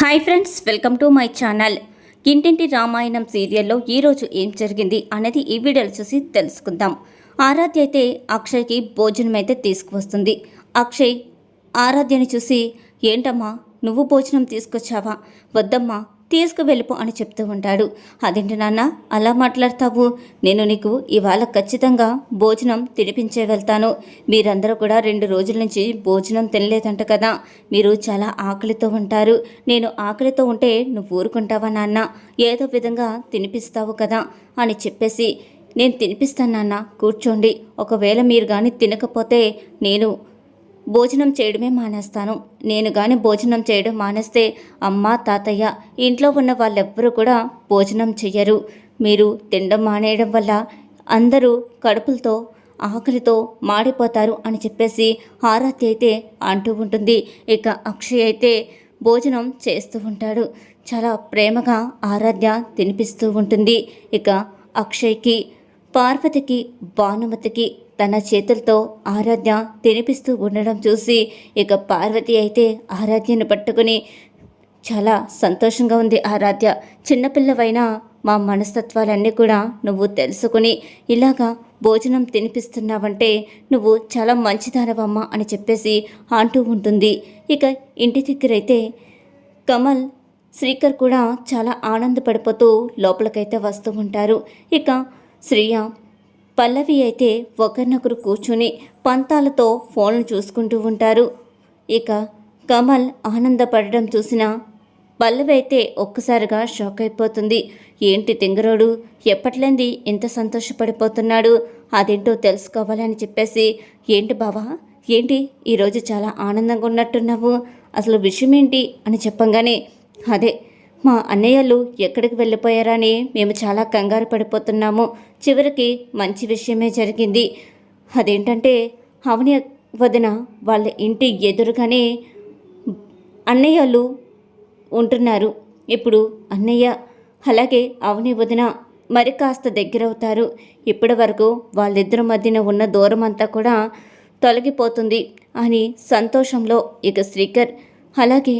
Hi friends welcome to my channel. Intinti Ramayanam సీరియల్లో ఈరోజు ఏం జరిగింది అనేది ఈ వీడియోలు చూసి తెలుసుకుందాం. ఆరాధ్య అయితే అక్షయ్కి భోజనం అయితే తీసుకువస్తుంది. అక్షయ్ ఆరాధ్యని చూసి ఏంటమ్మా నువ్వు భోజనం తీసుకొచ్చావా? వద్దమ్మా తీసుకువెళ్ళిపో అని చెప్తూ ఉంటాడు. అదేంటి నాన్న? అలా మాట్లాడతావు? నేను నీకు ఇవాళ ఖచ్చితంగా భోజనం తినిపించే వెళ్తాను. మీరందరూ కూడా రెండు రోజుల నుంచి భోజనం తినలేదంట కదా. మీరు చాలా ఆకలితో ఉంటారు. నేను ఆకలితో ఉంటే నువ్వు ఊరుకుంటావా నాన్న? ఏదో విధంగా తినిపిస్తావు కదా అని చెప్పేసి నేను తినిపిస్తాను నాన్న కూర్చోండి. ఒకవేళ మీరు కానీ తినకపోతే నేను భోజనం చేయడమే మానేస్తాను. నేను కానీ భోజనం చేయడం మానేస్తే అమ్మ తాతయ్య ఇంట్లో ఉన్న వాళ్ళెవ్వరూ కూడా భోజనం చెయ్యరు. మీరు తినడం మానేయడం వల్ల అందరూ కడుపులతో ఆకలితో మాడిపోతారు అని చెప్పేసి ఆరాధ్య అయితే అంటూ ఉంటుంది. ఇక అక్షయ్ అయితే భోజనం చేస్తూ ఉంటాడు. చాలా ప్రేమగా ఆరాధ్య తినిపిస్తూ ఉంటుంది. ఇక అక్షయ్కి పార్వతికి భానుమతికి తన చేతులతో ఆరాధ్య తినిపిస్తూ ఉండడం చూసి ఇక పార్వతి అయితే ఆరాధ్యను పట్టుకుని చాలా సంతోషంగా ఉంది. ఆరాధ్య చిన్నపిల్లవైనా మా మనస్తత్వాలన్నీ కూడా నువ్వు తెలుసుకుని ఇలాగా భోజనం తినిపిస్తున్నావంటే నువ్వు చాలా మంచిదానవమ్మా అని చెప్పేసి అంటూ ఉంటుంది. ఇక ఇంటి దగ్గరైతే కమల్ శ్రీకర్ కూడా చాలా ఆనందపడిపోతూ లోపలికైతే వస్తూ ఉంటారు. ఇక శ్రీయ పల్లవి అయితే ఒకరినొకరు కూర్చుని పంతాలతో ఫోన్లు చూసుకుంటూ ఉంటారు. ఇక కమల్ ఆనందపడడం చూసిన పల్లవి అయితే ఒక్కసారిగా షాక్ అయిపోతుంది. ఏంటి తింగరోడు ఎప్పట్లేంది ఇంత సంతోషపడిపోతున్నాడు? అదేంటో తెలుసుకోవాలని చెప్పేసి ఏంటి బావా ఏంటి ఈరోజు చాలా ఆనందంగా ఉన్నట్టున్నావు? అసలు విషయం ఏంటి అని చెప్పంగానే అదే మా అన్నయ్యలు ఎక్కడికి వెళ్ళిపోయారని మేము చాలా కంగారు పడిపోతున్నాము. చివరికి మంచి విషయమే జరిగింది. అదేంటంటే అవని వదిన వాళ్ళ ఇంటి ఎదురుగానే అన్నయ్యలు ఉంటున్నారు. ఇప్పుడు అన్నయ్య అలాగే అవని వదిన మరి కాస్త దగ్గరవుతారు. ఇప్పటి వరకు వాళ్ళిద్దరి మధ్యన ఉన్న దూరం అంతా కూడా తొలగిపోతుంది అని సంతోషంలో ఇక శ్రీకర్ అలాగే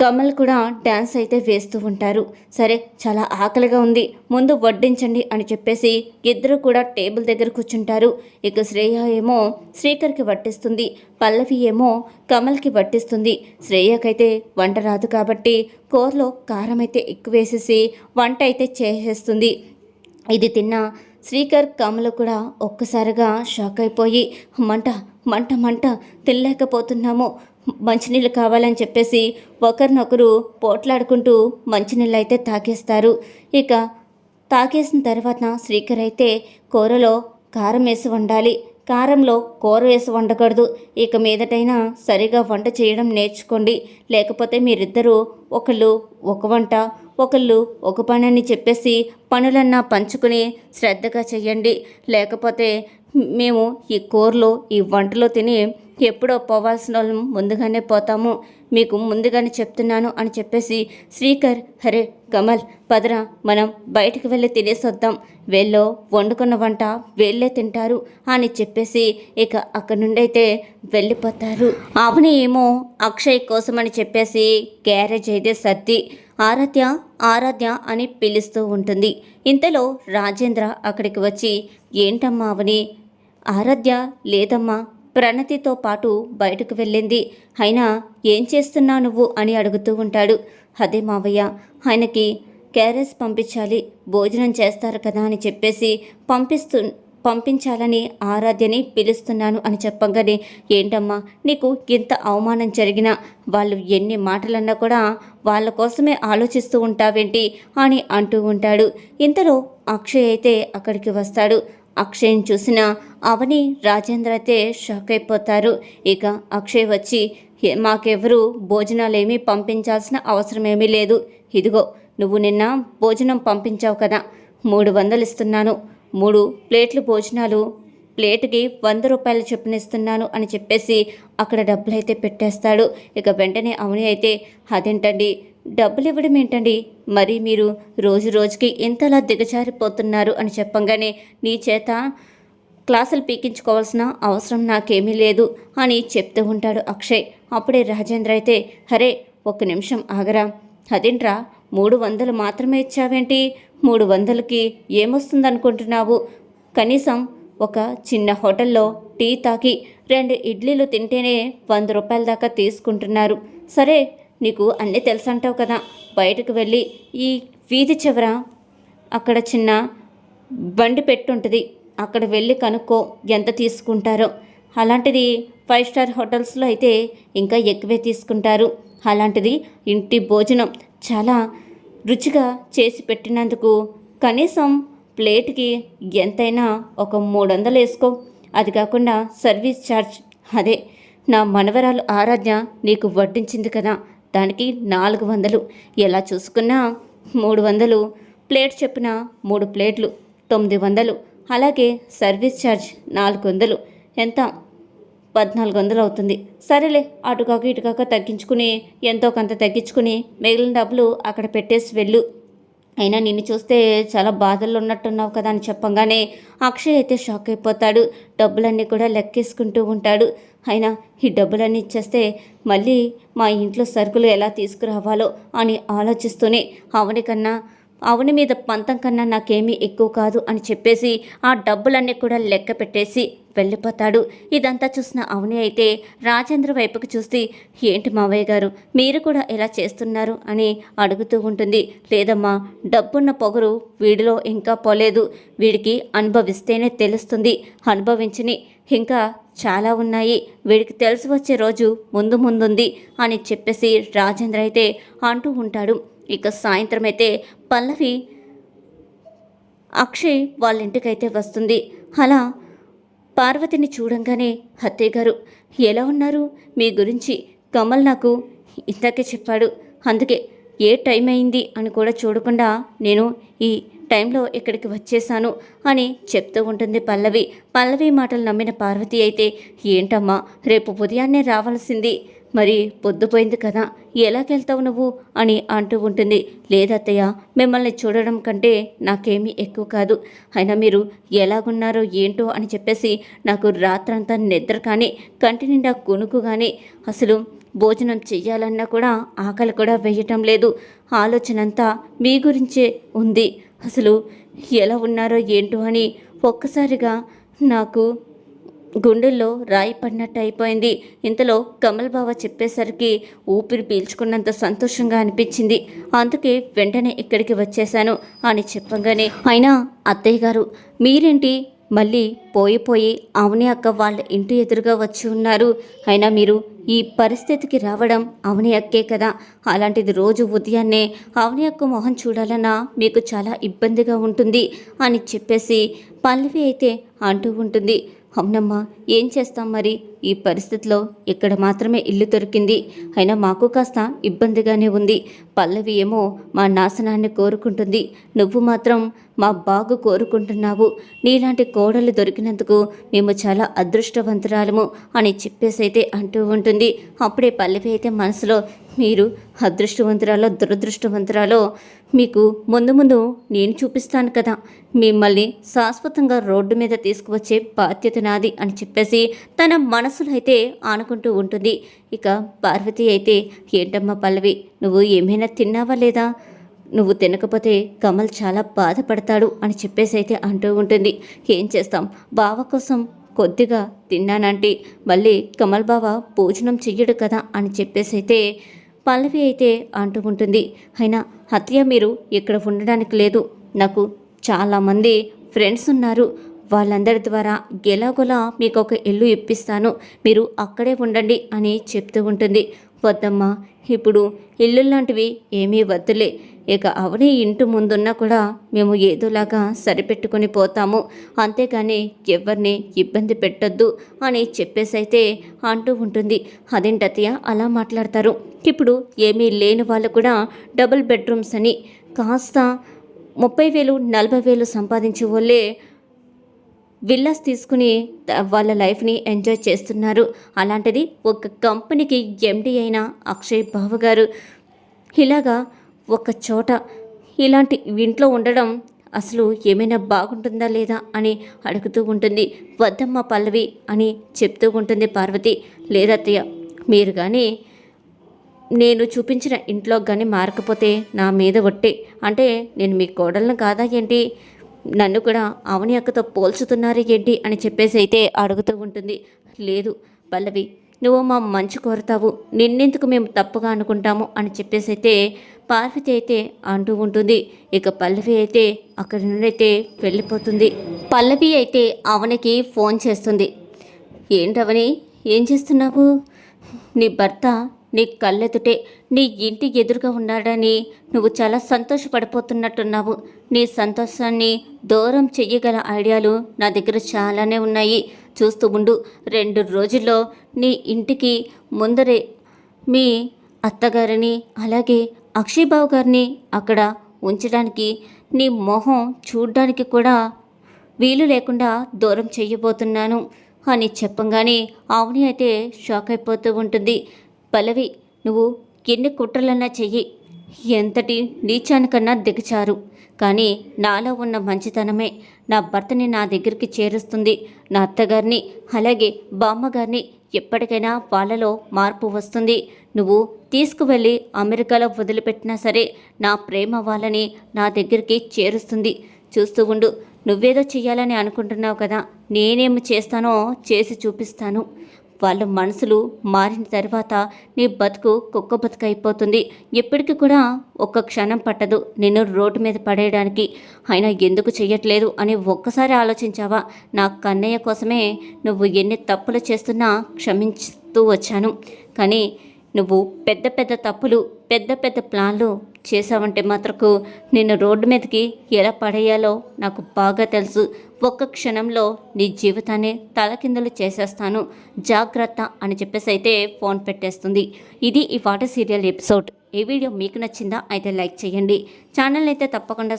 కమల్ కూడా డ్యాన్స్ అయితే వేస్తూ ఉంటారు. సరే చాలా ఆకలిగా ఉంది. ముందు వడ్డించండి అని చెప్పేసి ఇద్దరు కూడా టేబుల్ దగ్గర కూర్చుంటారు. ఇక శ్రేయ ఏమో శ్రీకర్కి వడ్డిస్తుంది. పల్లవి ఏమో కమల్కి వడ్డిస్తుంది. శ్రేయకైతే వంట రాదు కాబట్టి కూరలో కారం అయితే ఎక్కువ వేసేసి వంట అయితే చేసేస్తుంది. ఇది తిన్న శ్రీకర్ కమలు కూడా ఒక్కసారిగా షాక్ అయిపోయి మంట మంట మంట తినలేకపోతున్నాము. మంచినీళ్ళు కావాలని చెప్పేసి ఒకరినొకరు పోట్లాడుకుంటూ మంచినీళ్ళు అయితే తాగేస్తారు. ఇక తాగేసిన తర్వాత శ్రీకర్ అయితే కూరలో కారం వేసి వండాలి. కారంలో కూర వేసి వండకూడదు. ఇక మీదటైనా సరిగా వంట చేయడం నేర్చుకోండి. లేకపోతే మీరిద్దరూ ఒకళ్ళు ఒక వంట ఒకళ్ళు ఒక పని అని చెప్పేసి పనులన్నా పంచుకుని శ్రద్ధగా చెయ్యండి. లేకపోతే మేము ఈ కూరలో ఈ వంటలో తిని ఎప్పుడో పోవాల్సిన వాళ్ళం ముందుగానే పోతాము. మీకు ముందుగానే చెప్తున్నాను అని చెప్పేసి శ్రీకర్ హరే కమల్ పదరా మనం బయటకు వెళ్ళి తినేసొద్దాం. వెళ్ళో వండుకున్న వంట వెళ్ళే తింటారు అని చెప్పేసి ఇక అక్కడి నుండి అయితే వెళ్ళిపోతారు. అవని ఏమో అక్షయ్ కోసమని చెప్పేసి గ్యారేజ్ అయితే సర్ది ఆరాధ్య ఆరాధ్య అని పిలుస్తూ ఉంటుంది. ఇంతలో రాజేంద్ర అక్కడికి వచ్చి ఏంటమ్మా అవని? ఆరాధ్య లేదమ్మా. ప్రణతితో పాటు బయటకు వెళ్ళింది. అయినా ఏం చేస్తున్నావు నువ్వు? అని అడుగుతూ ఉంటాడు. అదే మావయ్య ఆయనకి క్యారేజ్ పంపించాలి. భోజనం చేస్తారు కదా అని చెప్పేసి పంపిస్తు పంపించాలని ఆరాధ్యని పిలుస్తున్నాను అని చెప్పగానే ఏంటమ్మా నీకు ఇంత అవమానం జరిగినా వాళ్ళు ఎన్ని మాటలన్నా కూడా వాళ్ళ కోసమే ఆలోచిస్తూ ఉంటావేంటి? అని అంటూ ఉంటాడు. ఇంతలో అక్షయ్ అయితే అక్కడికి వస్తాడు. అక్షయ్ని చూసిన అవని రాజేంద్ర అయితే షాక్ అయిపోతారు. ఇక అక్షయ్ వచ్చి "ఏ- మాకెవరు భోజనాలేమీ పంపించాల్సిన అవసరం ఏమీ లేదు. ఇదిగో నువ్వు నిన్న భోజనం పంపించావు కదా మూడు వందలు ఇస్తున్నాను. మూడు ప్లేట్లు భోజనాలు. ప్లేట్కి వంద రూపాయలు చొప్పున ఇస్తున్నాను అని చెప్పేసి అక్కడ డబ్బులు అయితే పెట్టేస్తాడు. ఇక వెంటనే అవని అయితే అదేంటండి? డబ్బులు ఇవ్వడం ఏంటండి? మరి మీరు రోజు రోజుకి ఇంతలా దిగజారిపోతున్నారు అని చెప్పంగానే నీ చేత క్లాసులు పీకించుకోవాల్సిన అవసరం నాకేమీ లేదు అని చెప్తూ ఉంటాడు అక్షయ్. అప్పుడే రాజేంద్ర అయితే హరే ఒక్క నిమిషం ఆగరా. అదేంట్రా? మూడు వందలు మాత్రమే ఇచ్చావేంటి? మూడు వందలకి ఏమొస్తుందనుకుంటున్నావు? కనీసం ఒక చిన్న హోటల్లో టీ తాకి రెండు ఇడ్లీలు తింటేనే వంద రూపాయల దాకా తీసుకుంటున్నారు. సరే నీకు అన్నీ తెలుసంటావు కదా. బయటకు వెళ్ళి ఈ వీధి చివర అక్కడ చిన్న బండి పెట్టుంటుంది. అక్కడ వెళ్ళి కనుక్కో ఎంత తీసుకుంటారో. అలాంటిది ఫైవ్ స్టార్ హోటల్స్లో అయితే ఇంకా ఎక్కువే తీసుకుంటారు. అలాంటిది ఇంటి భోజనం చాలా రుచిగా చేసి పెట్టినందుకు కనీసం ప్లేట్కి ఎంతైనా ఒక మూడు వందలు వేసుకో. అది కాకుండా సర్వీస్ ఛార్జ్ అదే నా మనవరాలు ఆరాధ్య నీకు వడ్డించింది కదా. దానికి నాలుగు వందలు. ఎలా చూసుకున్నా మూడు వందలు. ప్లేట్ చెప్పిన మూడు ప్లేట్లు తొమ్మిది వందలు. అలాగే సర్వీస్ ఛార్జ్ నాలుగు వందలు. ఎంత? పద్నాలుగు వందలు అవుతుంది. సరేలే అటుకాక ఇటుకాక తగ్గించుకుని ఎంతో కొంత తగ్గించుకుని మిగిలిన డబ్బులు అక్కడ పెట్టేసి వెళ్ళు. అయినా నిన్ను చూస్తే చాలా బాధల్లో ఉన్నట్టున్నావు కదా అని చెప్పంగానే అక్షయ్ అయితే షాక్ అయిపోతాడు. డబ్బులన్నీ కూడా లెక్కేసుకుంటూ ఉంటాడు. అయినా ఈ డబ్బులన్నీ ఇచ్చేస్తే మళ్ళీ మా ఇంట్లో సరుకులు ఎలా తీసుకురావాలో అని ఆలోచిస్తూనే అవని కన్నా అవని మీద పంతం కన్నా నాకేమీ ఎక్కువ కాదు అని చెప్పేసి ఆ డబ్బులన్నీ కూడా లెక్క పెట్టేసి వెళ్ళిపోతాడు. ఇదంతా చూసిన అవని అయితే రాజేంద్ర వైపుకు చూసి ఏంటి మావయ్య గారు మీరు కూడా ఎలా చేస్తున్నారు? అని అడుగుతూ ఉంటుంది. లేదమ్మా డబ్బున్న పొగరు వీడిలో ఇంకా పోలేదు. వీడికి అనుభవిస్తేనే తెలుస్తుంది. అనుభవించని ఇంకా చాలా ఉన్నాయి. వీడికి తెలిసి వచ్చే రోజు ముందు ముందుంది అని చెప్పేసి రాజేంద్ర అయితే అంటూ ఉంటాడు. ఇక సాయంత్రం అయితే పల్లవి అక్షయ్ వాళ్ళ ఇంటికైతే వస్తుంది. అలా పార్వతిని చూడంగానే అత్తయ్య గారు ఎలా ఉన్నారు? మీ గురించి కమల్ నాకు ఇందాకే చెప్పాడు. అందుకే ఏ టైం అయింది అని కూడా చూడకుండా నేను ఈ టైంలో ఇక్కడికి వచ్చేసాను అని చెప్తూ ఉంటుంది పల్లవి. పల్లవి మాటలు నమ్మిన పార్వతి అయితే ఏంటమ్మా రేపు ఉదయాన్నే రావాల్సింది. మరి పొద్దుపోయింది కదా ఎలాగెళ్తావు నువ్వు? అని అంటూ ఉంటుంది. లేదత్తయ్య మిమ్మల్ని చూడడం కంటే నాకేమీ ఎక్కువ కాదు. అయినా మీరు ఎలాగున్నారో ఏంటో అని చెప్పేసి నాకు రాత్రంతా నిద్ర కానీ కంటి నిండా కొనుకు కానీ అసలు భోజనం చెయ్యాలన్నా కూడా ఆకలి కూడా వేయటం లేదు. ఆలోచన అంతా మీ గురించే ఉంది. అసలు ఎలా ఉన్నారో ఏంటో అని ఒక్కసారిగా నాకు గుండెల్లో రాయి పడినట్టు అయిపోయింది. ఇంతలో కమల్ బావ చెప్పేసరికి ఊపిరి పీల్చుకున్నంత సంతోషంగా అనిపించింది. అందుకే వెంటనే ఇక్కడికి వచ్చేశాను అని చెప్పగానే అయినా అత్తయ్య గారు మీరేంటి? మళ్ళీ పోయిపోయి అవని అక్క వాళ్ళ ఇంటి ఎదురుగా వచ్చి ఉన్నారు. అయినా మీరు ఈ పరిస్థితికి రావడం అవని అక్కే కదా. అలాంటిది రోజు ఉదయాన్నే అవని అక్క మొహం చూడాలన్నా మీకు చాలా ఇబ్బందిగా ఉంటుంది అని చెప్పేసి పల్లవి అయితే అంటూ ఉంటుంది. అవునమ్మా ఏం చేస్తాం మరి? ఈ పరిస్థితిలో ఇక్కడ మాత్రమే ఇల్లు దొరికింది. అయినా మాకు కాస్త ఇబ్బందిగానే ఉంది. పల్లవి ఏమో మా నాశనాన్ని కోరుకుంటుంది. నువ్వు మాత్రం మా బాగు కోరుకుంటున్నావు. నీలాంటి కోడలు దొరికినందుకు మేము చాలా అదృష్టవంతురాలము అని చెప్పేసి అయితే అంటూ ఉంటుంది. అప్పుడే పల్లవి అయితే మనసులో మీరు అదృష్టవంతురాలో దురదృష్టవంతురాలో మీకు ముందు ముందు నేను చూపిస్తాను కదా. మిమ్మల్ని శాశ్వతంగా రోడ్డు మీద తీసుకువచ్చే బాధ్యత నాది అని చెప్పేసి తన మన అయితే ఆనుకుంటూ ఉంటుంది. ఇక పార్వతి అయితే ఏంటమ్మా పల్లవి నువ్వు ఏమైనా తిన్నావా లేదా? నువ్వు తినకపోతే కమల్ చాలా బాధపడతాడు అని చెప్పేసి అయితే అంటూ ఉంటుంది. ఏం చేస్తాం? బావ కోసం కొద్దిగా తిన్నానంటే. మళ్ళీ కమల్ బావ భోజనం చెయ్యడు కదా అని చెప్పేసి అయితే పల్లవి అయితే అంటూ ఉంటుంది. అయినా హత్య మీరు ఇక్కడ ఉండడానికి లేదు. నాకు చాలామంది ఫ్రెండ్స్ ఉన్నారు. వాళ్ళందరి ద్వారా ఎలాగోలా మీకు ఒక ఇల్లు ఇప్పిస్తాను మీరు అక్కడే ఉండండి అని చెప్తూ ఉంటుంది. వద్దమ్మా ఇప్పుడు ఇల్లు లాంటివి ఏమీ వద్దులే. ఇక అవని ఇంటి ముందున్నా కూడా మేము ఏదోలాగా సరిపెట్టుకొని పోతాము. అంతేగాని ఎవరిని ఇబ్బంది పెట్టొద్దు అని చెప్పేసి అయితే అంటూ ఉంటుంది. అదేంటతయ్య అలా మాట్లాడతారు. ఇప్పుడు ఏమీ లేని వాళ్ళు కూడా డబుల్ బెడ్రూమ్స్ అని కాస్త ముప్పై వేలు నలభై వేలు సంపాదించే వాళ్ళే విల్లాస్ తీసుకుని వాళ్ళ లైఫ్ని ఎంజాయ్ చేస్తున్నారు. అలాంటిది ఒక కంపెనీకి ఎండి అయిన అక్షయ్ బాబు గారు. ఇలాగా ఒక చోట ఇలాంటి ఇంట్లో ఉండడం అసలు ఏమైనా బాగుంటుందా లేదా అని అడుగుతూ ఉంటుంది. వద్దమ్మ పల్లవి అని చెప్తూ ఉంటుంది పార్వతి. లేదత్తయ్య మీరు కానీ నేను చూపించిన ఇంట్లో కానీ మారకపోతే నా మీద ఒట్టే. అంటే నేను మీ కోడలను కాదా ఏంటి? నన్ను కూడా అవని అక్కతో పోల్చుతున్నారు ఏంటి అని చెప్పేసి అయితే అడుగుతూ ఉంటుంది. లేదు పల్లవి నువ్వు మా మంచి కోరుతావు. నిన్నెందుకు మేము తప్పుగా అనుకుంటాము అని చెప్పేసి అయితే పార్వతి అయితే అంటూ ఉంటుంది. ఇక పల్లవి అయితే అక్కడి నుండి అయితే వెళ్ళిపోతుంది. పల్లవి అయితే అవనికి ఫోన్ చేస్తుంది. ఏంటవని? ఏం చేస్తున్నావు? నీ భర్త నీ కళ్ళెదుటే నీ ఇంటి ఎదురుగా ఉన్నాడని నువ్వు చాలా సంతోషపడిపోతున్నట్టున్నావు. నీ సంతోషాన్ని దూరం చెయ్యగల ఐడియాలు నా దగ్గర చాలానే ఉన్నాయి. చూస్తూ ఉండు రెండు రోజుల్లో నీ ఇంటికి ముందరే మీ అత్తగారిని అలాగే అక్షయ్బాబు గారిని అక్కడ ఉంచడానికి నీ మొహం చూడ్డానికి కూడా వీలు లేకుండా దూరం చెయ్యబోతున్నాను అని చెప్పంగానే ఆవుని అయితే షాక్ అయిపోతూ ఉంటుంది. పల్లవి నువ్వు ఎన్ని కుట్రలన్నా చెయ్యి. ఎంతటి నీచానికన్నా దిగచారు కానీ నాలో ఉన్న మంచితనమే నా భర్తని నా దగ్గరికి చేరుస్తుంది. నా అత్తగారిని అలాగే బామ్మగారిని ఎప్పటికైనా వాళ్ళలో మార్పు వస్తుంది. నువ్వు తీసుకువెళ్ళి అమెరికాలో వదిలిపెట్టినా సరే నా ప్రేమ వాళ్ళని నా దగ్గరికి చేరుస్తుంది. చూస్తూ ఉండు నువ్వేదో చెయ్యాలని అనుకుంటున్నావు కదా. నేనేమి చేస్తానో చేసి చూపిస్తాను. వాళ్ళ మనసులు మారిన తర్వాత నీ బతుకు కుక్క బతుకు అయిపోతుంది. ఎప్పటికీ కూడా ఒక్క క్షణం పట్టదు నిన్ను రోడ్డు మీద పడేయడానికి. అయినా ఎందుకు చెయ్యట్లేదు అని ఒక్కసారి ఆలోచించావా? నా కన్నయ్య కోసమే నువ్వు ఎన్ని తప్పులు చేస్తున్నా క్షమించుతూ వచ్చాను. కానీ నువ్వు పెద్ద పెద్ద తప్పులు పెద్ద పెద్ద ప్లాన్లు చేసావంటే మాత్రకు నిన్ను రోడ్డు మీదకి ఎలా పడేయాలో నాకు బాగా తెలుసు. ఒక్క క్షణంలో నీ జీవితాన్ని తలకిందులు చేసేస్తాను. జాగ్రత్త అని చెప్పేసి అయితే ఫోన్ పెట్టేస్తుంది. ఇది ఈ వాటర్ సీరియల్ ఎపిసోడ్. ఈ వీడియో మీకు నచ్చిందా అయితే లైక్ చేయండి. ఛానల్ అయితే తప్పకుండా